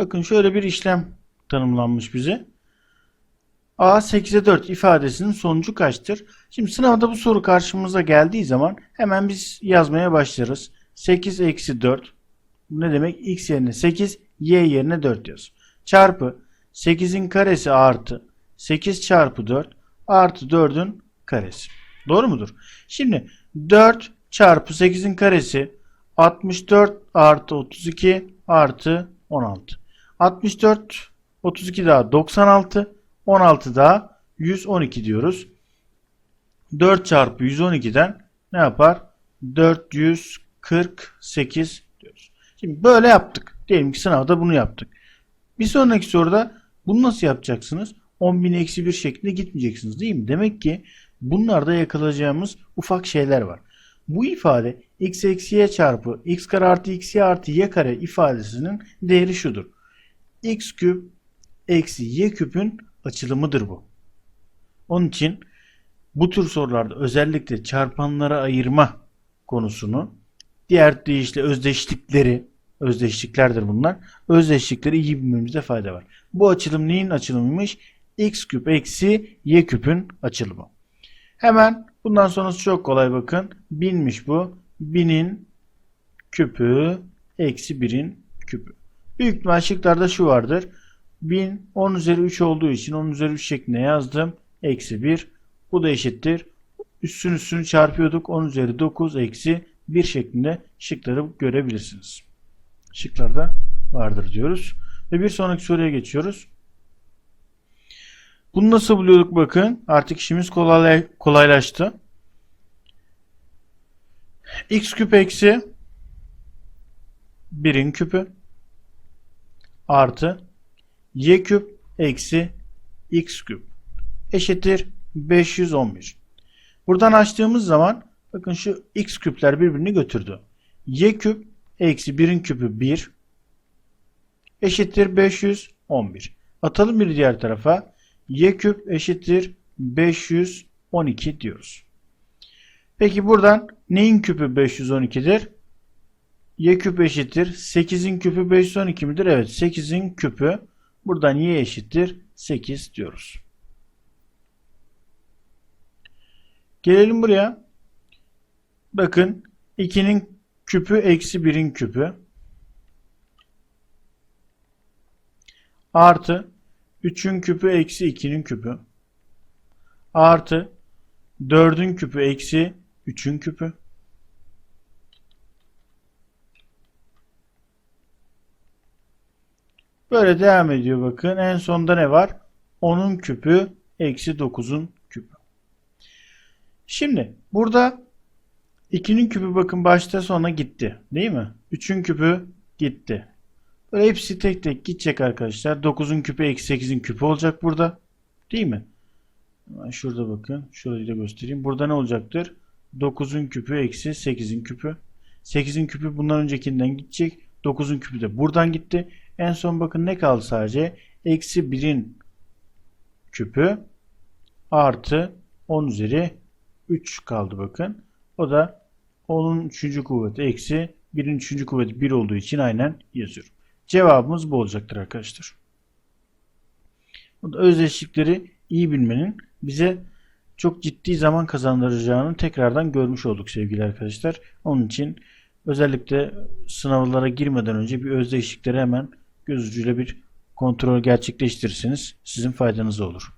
Bakın şöyle bir işlem tanımlanmış bize. A 8'e 4 ifadesinin sonucu kaçtır? Şimdi sınavda bu soru karşımıza geldiği zaman hemen biz yazmaya başlarız. 8 eksi 4 bu ne demek? X yerine 8, Y yerine 4 yaz. Çarpı 8'in karesi artı 8 çarpı 4 artı 4'ün karesi. Doğru mudur? Şimdi 4 çarpı 8'in karesi 64 artı 32 artı 16. 64 32 daha 96 16 daha 112 diyoruz. 4 çarpı 112'den ne yapar? 448 diyoruz. Şimdi böyle yaptık. Diyelim ki sınavda bunu yaptık. Bir sonraki soruda bunu nasıl yapacaksınız? 10.000 eksi 1 şeklinde gitmeyeceksiniz değil mi? Demek ki bunlarda yakalayacağımız ufak şeyler var. Bu ifade x eksi y çarpı x kare artı x y artı y kare ifadesinin değeri şudur. X küp eksi y küpün açılımıdır bu. Onun için bu tür sorularda özellikle çarpanlara ayırma konusunu diğer deyişle özdeşlikleri özdeşliklerdir bunlar. Özdeşlikleri iyi bilmemizde fayda var. Bu açılım neyin açılımıymış? x küp eksi y küpün açılımı. Hemen bundan sonrası çok kolay bakın. Binmiş bu. Binin küpü eksi 1'in küpü. Büyük ihtimal şıklarda şu vardır. 1000 10 üzeri 3 olduğu için 10 üzeri 3 şeklinde yazdım. Eksi 1. Bu da eşittir. Üstün üstünü çarpıyorduk. 10 üzeri 9 eksi 1 şeklinde şıkları görebilirsiniz. Şıklarda vardır diyoruz. Ve bir sonraki soruya geçiyoruz. Bunu nasıl buluyorduk bakın. Artık işimiz kolay, kolaylaştı. x küp eksi 1'in küpü artı y küp eksi x küp eşittir 511. Buradan açtığımız zaman bakın şu x küpler birbirini götürdü. y küp eksi 1'in küpü 1 eşittir 511. Atalım bir diğer tarafa. y küp eşittir 512 diyoruz. Peki buradan neyin küpü 512'dir? Y küp eşittir. 8'in küpü 512 midir? Evet 8'in küpü. Buradan y eşittir 8 diyoruz. Gelelim buraya. Bakın 2'nin küpü eksi 1'in küpü. Artı 3'ün küpü eksi 2'nin küpü. Artı 4'ün küpü eksi 3'ün küpü. Böyle devam ediyor bakın. En sonda ne var? 10'un küpü eksi 9'un küpü. Şimdi burada 2'nin küpü bakın başta sona gitti. Değil mi? 3'ün küpü gitti. Böyle hepsi tek tek gidecek arkadaşlar. 9'un küpü eksi 8'in küpü olacak burada. Değil mi? Şurada bakın. Şöyle de göstereyim. Burada ne olacaktır? 9'un küpü eksi 8'in küpü. 8'in küpü bundan öncekinden gidecek. 9'un küpü de buradan gitti. En son bakın ne kaldı sadece? Eksi 1'in küpü artı 10 üzeri 3 kaldı bakın. O da 10'un 3. kuvveti eksi 1'in 3. kuvveti 1 olduğu için aynen yazıyorum. Cevabımız bu olacaktır arkadaşlar. Bu da özdeşlikleri iyi bilmenin bize çok ciddi zaman kazandıracağını tekrardan görmüş olduk sevgili arkadaşlar. Onun için özellikle sınavlara girmeden önce bir özdeşlikleri hemen göz ucuyla bir kontrol gerçekleştirirseniz sizin faydanıza olur.